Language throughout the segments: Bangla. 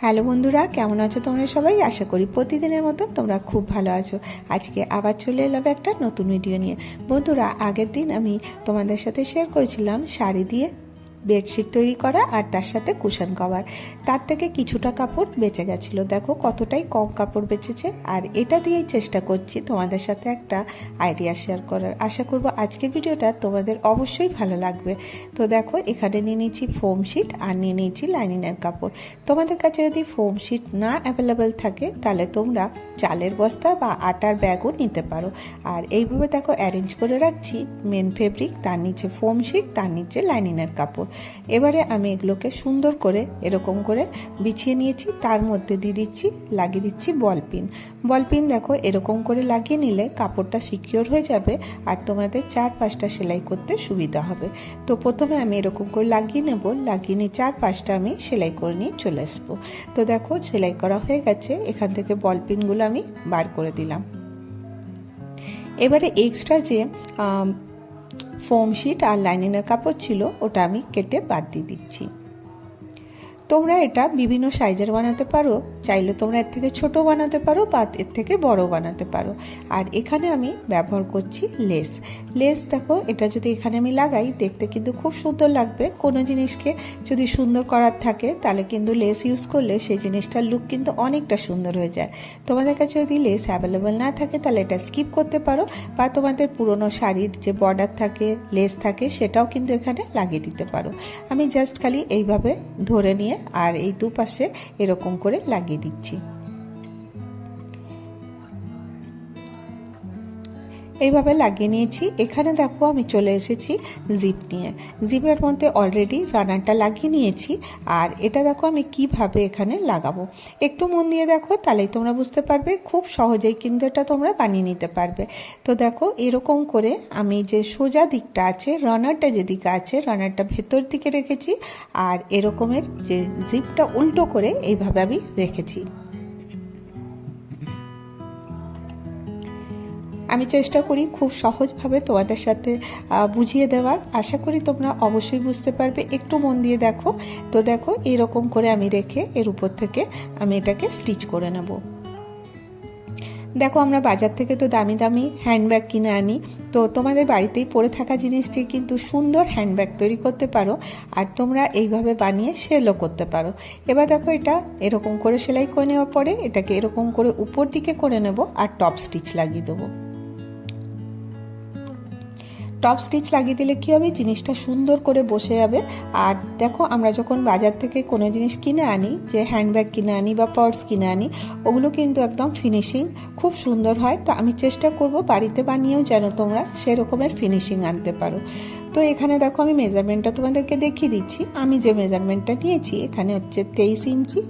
হ্যালো বন্ধুরা, কেমন আছো তোমরা সবাই? আশা করি প্রতিদিনের মতো তোমরা খুব ভালো আছো। আজকে আবার চলে এলাম একটা নতুন ভিডিও নিয়ে। বন্ধুরা, আগের দিন আমি তোমাদের সাথে শেয়ার করেছিলাম শাড়ি দিয়ে বেডশিট তৈরি করা আর তার সাথে কুশন কভার। তার থেকে কিছুটা কাপড় বেঁচে গেছিল। দেখো কতটাই কম কাপড় বেঁচেছে। আর এটা দিয়েই চেষ্টা করছি তোমাদের সাথে একটা আইডিয়া শেয়ার করার। আশা করব আজকের ভিডিওটা তোমাদের অবশ্যই ভালো লাগবে। তো দেখো এখানে নিয়ে নিয়েছি ফোম শিট আর নিয়ে নিয়েছি লাইনিংয়ের কাপড়। তোমাদের কাছে যদি ফোম শিট না অ্যাভেলেবেল থাকে, তাহলে তোমরা চালের বস্তা বা আটার ব্যাগও নিতে পারো। আর এইভাবে দেখো অ্যারেঞ্জ করে রাখছি মেন ফেব্রিক তার নিচে ফোম শিট তার নিচে লাইনিংয়ের কাপড়। এবারে আমি এগুলোকে সুন্দর করে, এরকম করে বিছিয়ে নিয়েছি, তার মধ্যে দিয়ে দিচ্ছি, লাগিয়ে দিচ্ছি বল পিন বল পিন দেখো, এরকম করে লাগিয়ে নিলে কাপড়টা সিকিওর হয়ে যাবে আর তোমাদের চার পাঁচটা সেলাই করতে সুবিধা হবে। তো প্রথমে আমি এরকম করে লাগিয়ে নেব, লাগিয়ে নিয়ে চার পাঁচটা আমি সেলাই করে নিয়ে চলে আসব। তো দেখো, সেলাই করা হয়ে গেছে, এখান থেকে বল পিনগুলো আমি বার করে দিলাম। এবারে এক্সট্রা যে ফোম শিট আর লাইনিংয়ের কাপড় ছিল, ওটা আমি কেটে বাদ দিয়ে দিচ্ছি। তোমরা এটা বিভিন্ন সাইজের বানাতে পারো। চাইলে তোমরা এর থেকে ছোট বানাতে পারো বা এর থেকে বড় বানাতে পারো। আর এখানে আমি ব্যবহার করছি লেস। লেস দেখো, এটা যদি এখানে আমি লাগাই, দেখতে কিন্তু খুব সুন্দর লাগবে। কোনো জিনিসকে যদি সুন্দর করার থাকে, তাহলে কিন্তু লেস ইউজ করলে সেই জিনিসটার লুক কিন্তু অনেকটা সুন্দর হয়ে যায়। তোমাদের কাছে যদি লেস অ্যাভেলেবেল না থাকে, তাহলে এটা স্কিপ করতে পারো বা তোমাদের পুরনো শাড়ির যে বর্ডার থাকে, লেস থাকে, সেটাও কিন্তু এখানে লাগিয়ে দিতে পারো। আমি জাস্ট খালি এইভাবে ধরে নিয়ে আর এই দুপাশে এরকম করে লাগিয়ে দিচ্ছি। এইভাবে লাগিয়ে নিয়েছি। এখানে দেখো আমি চলে এসেছি জিপ নিয়ে। জিপের মধ্যে অলরেডি রানারটা লাগিয়ে নিয়েছি। আর এটা দেখো আমি কীভাবে এখানে লাগাবো। একটু মন দিয়ে দেখো, তাহলেই তোমরা বুঝতে পারবে। খুব সহজেই কিন্তু এটা তোমরা বানিয়ে নিতে পারবে। তো দেখো, এরকম করে আমি যে সোজা দিকটা আছে রানারটা যেদিকে আছে রানারটা ভেতর দিকে রেখেছি। আর এরকমের যে জিপটা উল্টো করে এইভাবে আমি রেখেছি। আমি চেষ্টা করি খুব সহজভাবে তোমাদের সাথে বুঝিয়ে দেওয়ার। আশা করি তোমরা অবশ্যই বুঝতে পারবে। একটু মন দিয়ে দেখো। তো দেখো, এরকম করে আমি রেখে এর উপর থেকে আমি এটাকে স্টিচ করে নেব। দেখো, আমরা বাজার থেকে তো দামি দামি হ্যান্ডব্যাগ কিনে আনি। তো তোমাদের বাড়িতেই পড়ে থাকা জিনিস দিয়ে কিন্তু সুন্দর হ্যান্ডব্যাগ তৈরি করতে পারো। আর তোমরা এইভাবে বানিয়ে সেলও করতে পারো। এবার দেখো, এটা এরকম করে সেলাই করে নেওয়ার পরে এটাকে এরকম করে উপর দিকে করে নেব আর টপ স্টিচ লাগিয়ে দেবো। টপ স্টিচ লাগিয়ে দিলে কী হবে? জিনিসটা সুন্দর করে বসে যাবে। আর দেখো, আমরা যখন বাজার থেকে কোনো জিনিস কিনে আনি, যে হ্যান্ডব্যাগ কিনে আনি বা পার্স কিনে আনি, ওগুলো কিন্তু একদম ফিনিশিং খুব সুন্দর হয়। তো আমি চেষ্টা করব বাড়িতে বানিয়েও যেন তোমরা সেরকমের ফিনিশিং আনতে পারো। তো এখানে দেখো, আমি মেজারমেন্টটা তোমাদেরকে দেখিয়ে দিচ্ছি। আমি যে মেজারমেন্টটা নিয়েছি, এখানে হচ্ছে তেইশ ইঞ্চি।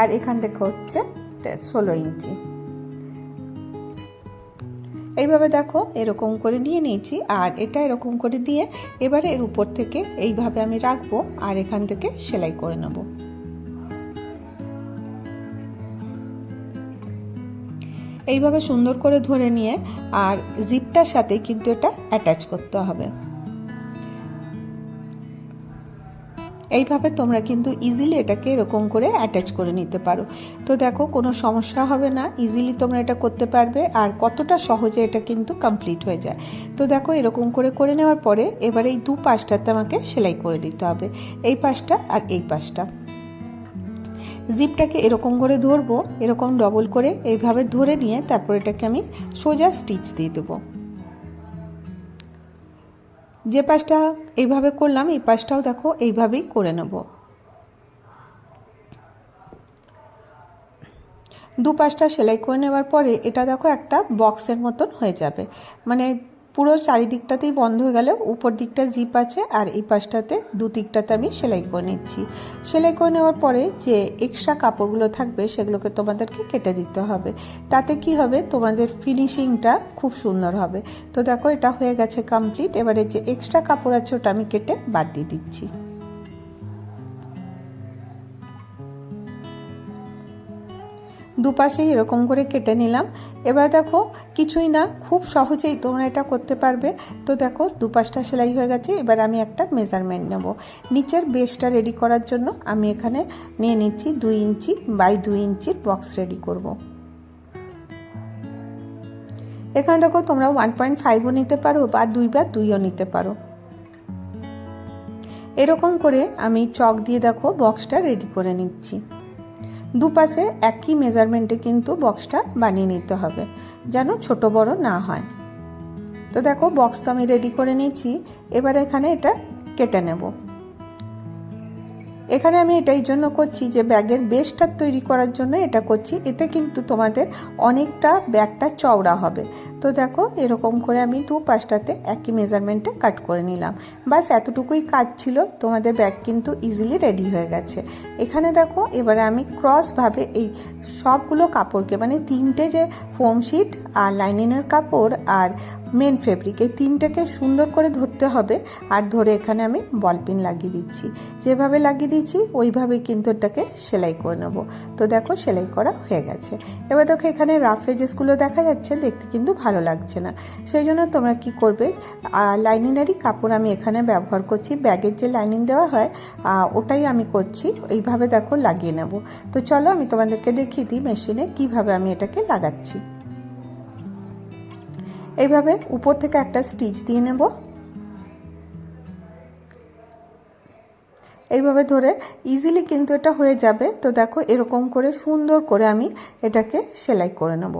আর এখান থেকে হচ্ছে ষোলো ইঞ্চি। এইভাবে দেখো, এরকম করে নিয়ে নিয়েছি, আর এটা এরকম করে দিয়ে এবারে এর উপর থেকে এইভাবে আমি রাখব, আর এখান থেকে সেলাই করে নেব। এইভাবে সুন্দর করে ধরে নিয়ে, আর জিপটার সাথে কিন্তু এটা অ্যাটাচ করতে হবে। এইভাবে তোমরা কিন্তু ইজিলি এটাকে এরকম করে অ্যাটাচ করে নিতে পারো। তো দেখো, কোনো সমস্যা হবে না ইজিলি তোমরা এটা করতে পারবে আর কতটা সহজে এটা কিন্তু কমপ্লিট হয়ে যায়। তো দেখো, এরকম করে করে নেওয়ার পরে এবার এই দু পাশটাতে আমাকে সেলাই করে দিতে হবে। এই পাশটা আর এই পাশটা। জিপটাকে এরকম করে ধরবো, এরকম ডবল করে এইভাবে ধরে নিয়ে তারপর এটাকে আমি সোজা স্টিচ দিয়ে দেবো। যে পাশটা এইভাবে করলাম, এই পাশটাও দেখো এইভাবেই করে নেব। দু পাশটা সেলাই করে নেওয়ার পরে এটা দেখো একটা বক্সের মতন হয়ে যাবে। মানে পুরো চারিদিকটাতেই বন্ধ হয়ে গেল উপর দিকটা জিপ আছে আর এই পাশটাতে দু দিকটাতে আমি সেলাই করে নিচ্ছি। সেলাই করে নেওয়ার পরে যে এক্সট্রা কাপড়গুলো থাকবে সেগুলোকে তোমাদেরকে কেটে দিতে হবে। তাতে কি হবে? তোমাদের ফিনিশিংটা খুব সুন্দর হবে। তো দেখো এটা হয়ে গেছে কমপ্লিট এবারে যে এক্সট্রা কাপড় আছে ওটা আমি কেটে বাদ দিয়ে দিচ্ছি। দুপাশেই এরকম করে কেটে নিলাম। এবার দেখো, কিছুই না, খুব সহজেই তোমরা এটা করতে পারবে। তো দেখো, দুপাশটা সেলাই হয়ে গেছে, এবার আমি একটা মেজারমেন্ট নেব। নিচের বেসটা রেডি করার জন্য আমি এখানে নিয়ে নিচ্ছি দুই ইঞ্চি বাই দুই ইঞ্চির বক্স রেডি করব। এখানে দেখো, তোমরা ওয়ান পয়েন্ট ফাইভও নিতে পারো বা দুই বা দুইও নিতে পারো। এরকম করে আমি চক দিয়ে দেখো বক্সটা রেডি করে নিচ্ছি। দুপাশে একই মেজারমেন্টে কিন্তু বক্সটা বানিয়ে নিতে হবে, যেন ছোট বড় না হয়। তো দেখো বক্স তো আমি রেডি করে নিয়েছি। এবার এখানে এটা কেটে নেব। এখানে আমি এটাই জন্য করছি যে ব্যাগের বেসটা তৈরি করার জন্য এটা করছি। এতে কিন্তু তোমাদের অনেকটা ব্যাগটা চওড়া হবে। তো দেখো, এরকম করে আমি দু পাশটাতে একই মেজারমেন্টে কাট করে নিলাম। বাস এতটুকুই কাজ ছিল। তোমাদের ব্যাগ কিন্তু ইজিলি রেডি হয়ে গেছে। এখানে দেখো, এবারে আমি ক্রসভাবে এই সবগুলো কাপড়কে মানে তিনটে যে ফোম শিট আর লাইনিংয়ের কাপড় আর মেন ফেব্রিক এই তিনটাকে সুন্দর করে ধরতে হবে। আর ধরে এখানে আমি বল পিন লাগিয়ে দিচ্ছি। যেভাবে লাগিয়ে দিচ্ছি ওইভাবে কিন্তু এটাকে সেলাই করে নেব। তো দেখো, সেলাই করা হয়ে গেছে। এবার দেখো, এখানে রাফ এজেসগুলো দেখা যাচ্ছে, দেখতে কিন্তু ভালো লাগছে না। সেই জন্য তোমরা কি করবে লাইনিনারি কাপড় আমি এখানে ব্যবহার করছি। ব্যাগের যে লাইনিং দেওয়া হয় ওটাই আমি করছি। এইভাবে দেখো লাগিয়ে নেব। তো চলো, আমি তোমাদেরকে দেখিয়ে দিই মেশিনে কীভাবে আমি এটাকে লাগাচ্ছি। এইভাবে উপর থেকে একটা স্টিচ দিয়ে নেব। এইভাবে ধরে ইজিলি কিন্তু এটা হয়ে যাবে। তো দেখো এরকম করে সুন্দর করে আমি এটাকে সেলাই করে নেব।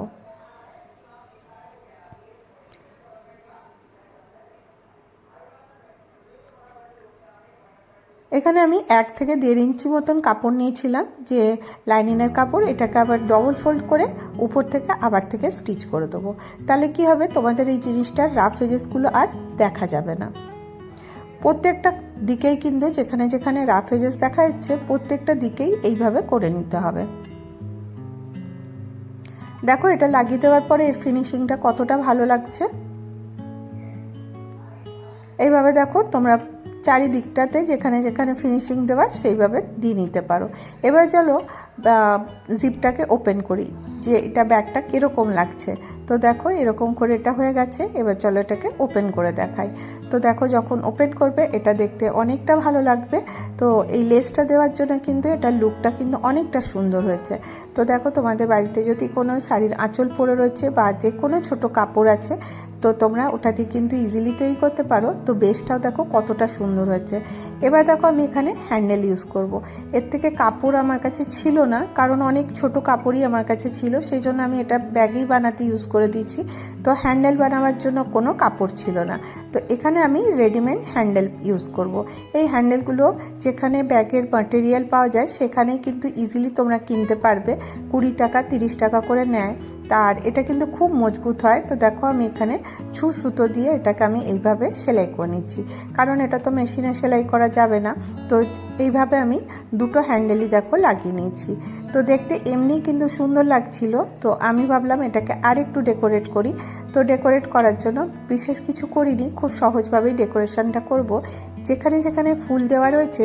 এখানে আমি এক থেকে দেড় ইঞ্চি মতন কাপড় নিয়েছিলাম, যে লাইনিংয়ের কাপড়, এটাকে আবার ডবল ফোল্ড করে উপর থেকে আবার থেকে স্টিচ করে দেবো। তাহলে কি হবে? তোমাদের এই জিনিসটার রাফ এজেসগুলো আর দেখা যাবে না। প্রত্যেকটা দিকেই কিন্তু যেখানে যেখানে রাফ এজেস দেখা যাচ্ছে, প্রত্যেকটা দিকেই এইভাবে করে নিতে হবে। দেখো, এটা লাগিয়ে দেওয়ার পরে এর ফিনিশিংটা কতটা ভালো লাগছে। এইভাবে দেখো, তোমরা চারিদিকটাতে যেখানে যেখানে ফিনিশিং দেওয়ার সেইভাবে দিয়ে নিতে পারো। এবার চলো জিপটাকে ওপেন করি। যে এটা ব্যাগটা কীরকম লাগছে। তো দেখো এরকম করে এটা হয়ে গেছে, এবার চলো এটাকে ওপেন করে দেখাই। তো দেখো যখন ওপেন করবে, এটা দেখতে অনেকটা ভালো লাগবে। তো এই লেসটা দেওয়ার জন্য কিন্তু এটা লুকটা কিন্তু অনেকটা সুন্দর হয়েছে। তো দেখো তোমাদের বাড়িতে যদি কোনো শাড়ির আঁচল পরে রয়েছে বা যে কোনো ছোট কাপড় আছে, তো তোমরা ওটা দিয়ে কিন্তু ইজিলি তৈরি করতে পারো। তো বেসটাও দেখো কতটা সুন্দর হয়েছে। এবার দেখো আমি এখানে হ্যান্ডেল ইউজ করব। এর থেকে কাপড় আমার কাছে ছিল না, কারণ অনেক ছোট কাপড়ই আমার কাছে ছিল। সেই জন্য আমি এটা ব্যাগেই বানাতে ইউজ করে দিয়েছি। তো হ্যান্ডেল বানাবার জন্য কোনো কাপড় ছিল না। তো এখানে আমি রেডিমেড হ্যান্ডেল ইউজ করব। এই হ্যান্ডেলগুলো যেখানে ব্যাগের মাটেরিয়াল পাওয়া যায় সেখানে কিন্তু ইজিলি তোমরা কিনতে পারবে। কুড়ি টাকা, তিরিশ টাকা করে নেয়। আর এটা কিন্তু খুব মজবুত হয়। তো দেখো আমি এখানে ছু সুতো দিয়ে এটাকে আমি এইভাবে সেলাই করে নিচ্ছি। কারণ এটা তো মেশিনে সেলাই করা যাবে না। তো এইভাবে আমি দুটো হ্যান্ডেলই দেখো লাগিয়ে নিয়েছি তো দেখতে এমনি কিন্তু সুন্দর লাগছিল। তো আমি ভাবলাম এটাকে আরেকটু ডেকোরেট করি। তো ডেকোরেট করার জন্য বিশেষ কিছু করিনি। খুব সহজভাবেই ডেকোরেশনটা করব। যেখানে যেখানে ফুল দেওয়া রয়েছে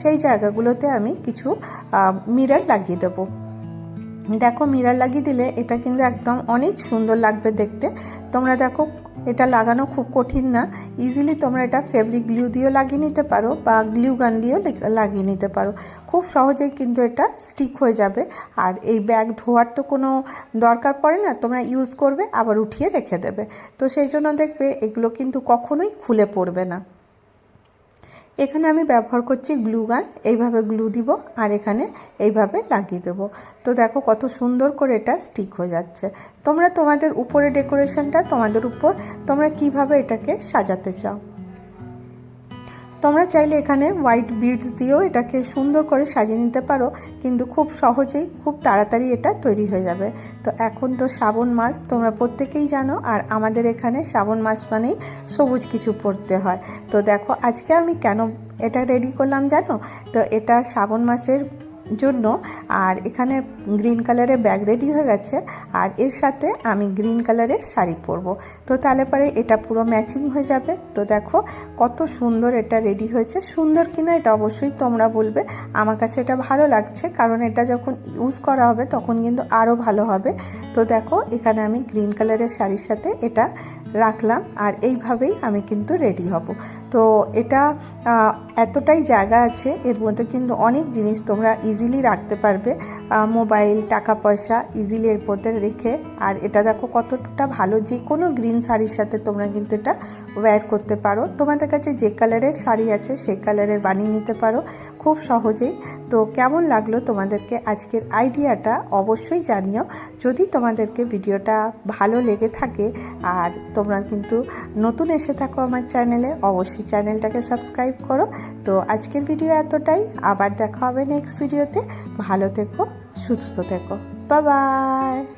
সেই জায়গাগুলোতে আমি কিছু মিরার লাগিয়ে দেবো। দেখো মিরার লাগিয়ে দিলে এটা কিন্তু একদম অনেক সুন্দর লাগবে দেখতে। তোমরা দেখো, এটা লাগানো খুব কঠিন না। ইজিলি তোমরা এটা ফেব্রিক গ্লু দিয়েও লাগিয়ে নিতে পারো বা গ্লু গান দিয়েও লাগিয়ে নিতে পারো। খুব সহজেই কিন্তু এটা স্টিক হয়ে যাবে। আর এই ব্যাগ ধোয়ার তো কোনো দরকার পড়ে না, তোমরা ইউজ করবে, আবার উঠিয়ে রেখে দেবে। তো সেই জন্য দেখবে এগুলো কিন্তু কখনোই খুলে পড়বে না। এখানে আমি ব্যবহার করছি গ্লু গান, এইভাবে গ্লু দিব আর এখানে এইভাবে লাগিয়ে দেবো। তো দেখো কত সুন্দর করে এটা স্টিক হয়ে যাচ্ছে। তোমরা তোমাদের উপরে ডেকোরেশনটা তোমাদের উপর তোমরা কীভাবে এটাকে সাজাতে চাও? তোমরা চাইলে এখানে হোয়াইট বিডস দিয়েও এটাকে সুন্দর করে সাজিয়ে নিতে পারো, কিন্তু খুব সহজেই খুব তাড়াতাড়ি এটা তৈরি হয়ে যাবে। তো এখন তো শ্রাবণ মাস, তোমরা প্রত্যেকেই জানো, আর আমাদের এখানে শ্রাবণ মাস মানেই সবুজ কিছু পড়তে হয়। তো দেখো, আজকে আমি কেন এটা রেডি করলাম জানো? তো এটা শ্রাবণ মাসের জন্য। আর এখানে গ্রিন কালারের ব্যাগ রেডি হয়ে গেছে। আর এর সাথে আমি গ্রিন কালারের শাড়ি পরবো। তো তাহলে পরে এটা পুরো ম্যাচিং হয়ে যাবে। তো দেখো কত সুন্দর এটা রেডি হয়েছে। সুন্দর কিনা এটা অবশ্যই তোমরা বলবে। আমার কাছে এটা ভালো লাগছে। কারণ এটা যখন ইউজ করা হবে তখন কিন্তু আরও ভালো হবে। তো দেখো এখানে আমি গ্রিন কালারের শাড়ির সাথে এটা রাখলাম। আর এইভাবেই আমি কিন্তু রেডি হব। তো এটা এতটাই জায়গা আছে, এর মধ্যে কিন্তু অনেক জিনিস তোমরা ইজিলি রাখতে পারবে। মোবাইল টাকা পয়সা ইজিলি এর মধ্যে রেখে। আর এটা দেখো কতটা ভালো যে কোনো গ্রিন শাড়ির সাথে তোমরা কিন্তু এটা ওয়্যার করতে পারো। তোমাদের কাছে যে কালারের শাড়ি আছে, সেই কালারের বানিয়ে নিতে পারো, খুব সহজেই। তো কেমন লাগল তোমাদেরকে আজকের আইডিয়াটা অবশ্যই জানিও। যদি তোমাদেরকে ভিডিওটা ভালো লেগে থাকে, আর তোমরা কিন্তু নতুন এসে থাকো আমার চ্যানেলে অবশ্যই চ্যানেলটাকে সাবস্ক্রাইব করো। তো আজকের ভিডিও এতটাই। আবার দেখা হবে নেক্সট ভিডিওতে ভালো থেকো, সুস্থ থেকো। বাই